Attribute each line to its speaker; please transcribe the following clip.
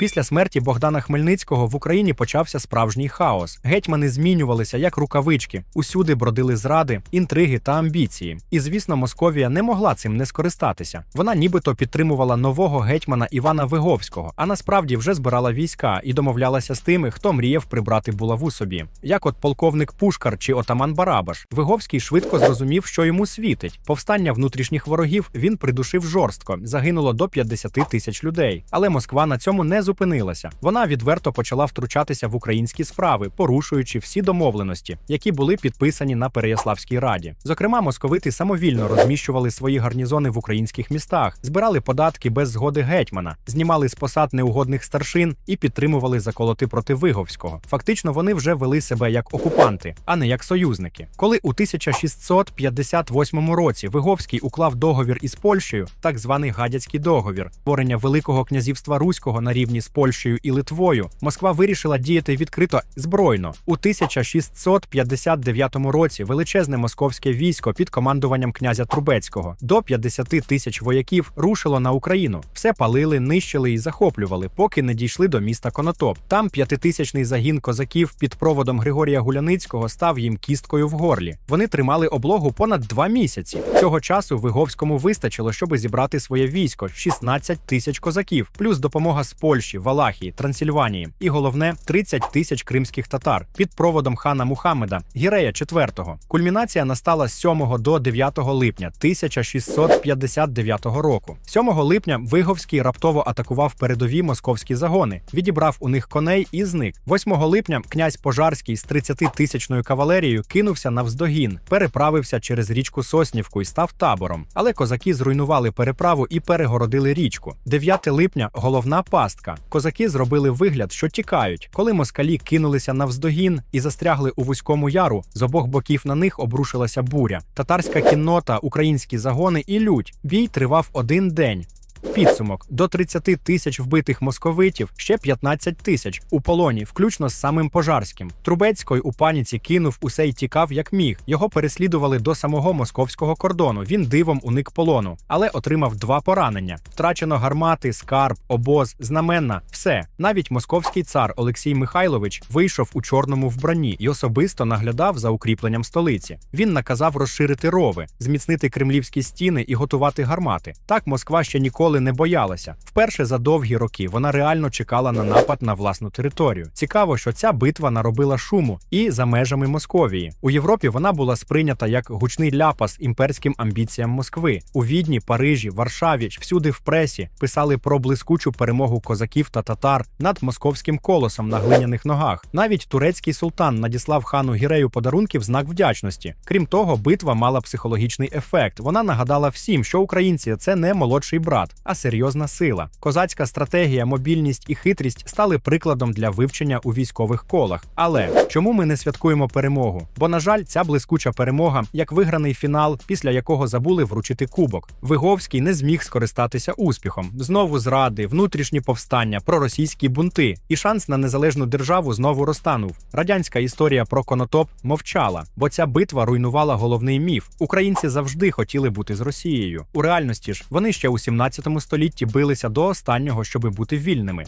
Speaker 1: Після смерті Богдана Хмельницького в Україні почався справжній хаос. Гетьмани змінювалися як рукавички. Усюди бродили зради, інтриги та амбіції. І звісно, Московія не могла цим не скористатися. Вона нібито підтримувала нового гетьмана Івана Виговського, а насправді вже збирала війська і домовлялася з тими, хто мріяв прибрати булаву собі. Як от полковник Пушкар чи отаман Барабаш. Виговський швидко зрозумів, що йому світить. Повстання внутрішніх ворогів він придушив жорстко. Загинуло до 50 тисяч людей. Але Москва на цьому не зупинилася. Вона відверто почала втручатися в українські справи, порушуючи всі домовленості, які були підписані на Переяславській раді. Зокрема, московити самовільно розміщували свої гарнізони в українських містах, збирали податки без згоди гетьмана, знімали з посад неугодних старшин і підтримували заколоти проти Виговського. Фактично, вони вже вели себе як окупанти, а не як союзники. Коли у 1658 році Виговський уклав договір із Польщею, так званий гадяцький договір, створення Великого князівства Руського на рівні з Польщею і Литвою, Москва вирішила діяти відкрито збройно. У 1659 році величезне московське військо під командуванням князя Трубецького до 50 тисяч вояків рушило на Україну. Все палили, нищили і захоплювали, поки не дійшли до міста Конотоп. Там п'ятитисячний загін козаків під проводом Григорія Гуляницького став їм кісткою в горлі. Вони тримали облогу понад два місяці. Цього часу Виговському вистачило, щоб зібрати своє військо 16 тисяч козаків, плюс допомога з Польщі, Валахії, Трансильванії, і головне 30 тисяч кримських татар під проводом хана Мухаммеда Гірея IV. Кульмінація настала з 7 до 9 липня 1659 року. 7 липня Виговський раптово атакував передові московські загони, відібрав у них коней і зник. 8 липня князь Пожарський з 30-тисячною кавалерією кинувся навздогін, переправився через річку Соснівку і став табором. Але козаки зруйнували переправу і перегородили річку. 9 липня головна пастка. Козаки зробили вигляд, що тікають. Коли москалі кинулися навздогін і застрягли у вузькому яру, з обох боків на них обрушилася буря. Татарська кіннота, українські загони і лють. Бій тривав один день. Підсумок до 30 тисяч вбитих московитів, ще 15 тисяч у полоні, включно з самим пожарським. Трубецький у паніці кинув усе й тікав як міг. Його переслідували до самого московського кордону. Він дивом уник полону, але отримав два поранення: втрачено гармати, скарб, обоз, знаменна. Все навіть московський цар Олексій Михайлович вийшов у чорному вбранні і особисто наглядав за укріпленням столиці. Він наказав розширити рови, зміцнити кремлівські стіни і готувати гармати. Так Москва ще ніколи не боялася. Вперше за довгі роки вона реально чекала на напад на власну територію. Цікаво, що ця битва наробила шуму і за межами Московії. У Європі вона була сприйнята як гучний ляпас імперським амбіціям Москви. У Відні, Парижі, Варшаві, всюди в пресі писали про блискучу перемогу козаків та татар над московським колосом на глиняних ногах. Навіть турецький султан надіслав хану Гірею подарунки в знак вдячності. Крім того, битва мала психологічний ефект. Вона нагадала всім, що українці це не молодший брат, а серйозна сила. Козацька стратегія, мобільність і хитрість стали прикладом для вивчення у військових колах. Але чому ми не святкуємо перемогу? Бо, на жаль, ця блискуча перемога, як виграний фінал, після якого забули вручити кубок. Виговський не зміг скористатися успіхом. Знову зради, внутрішні повстання, проросійські бунти, і шанс на незалежну державу знову розтанув. Радянська історія про конотоп мовчала, бо ця битва руйнувала головний міф. Українці завжди хотіли бути з Росією. У реальності ж вони ще у 17 столітті билися до останнього, щоби бути вільними.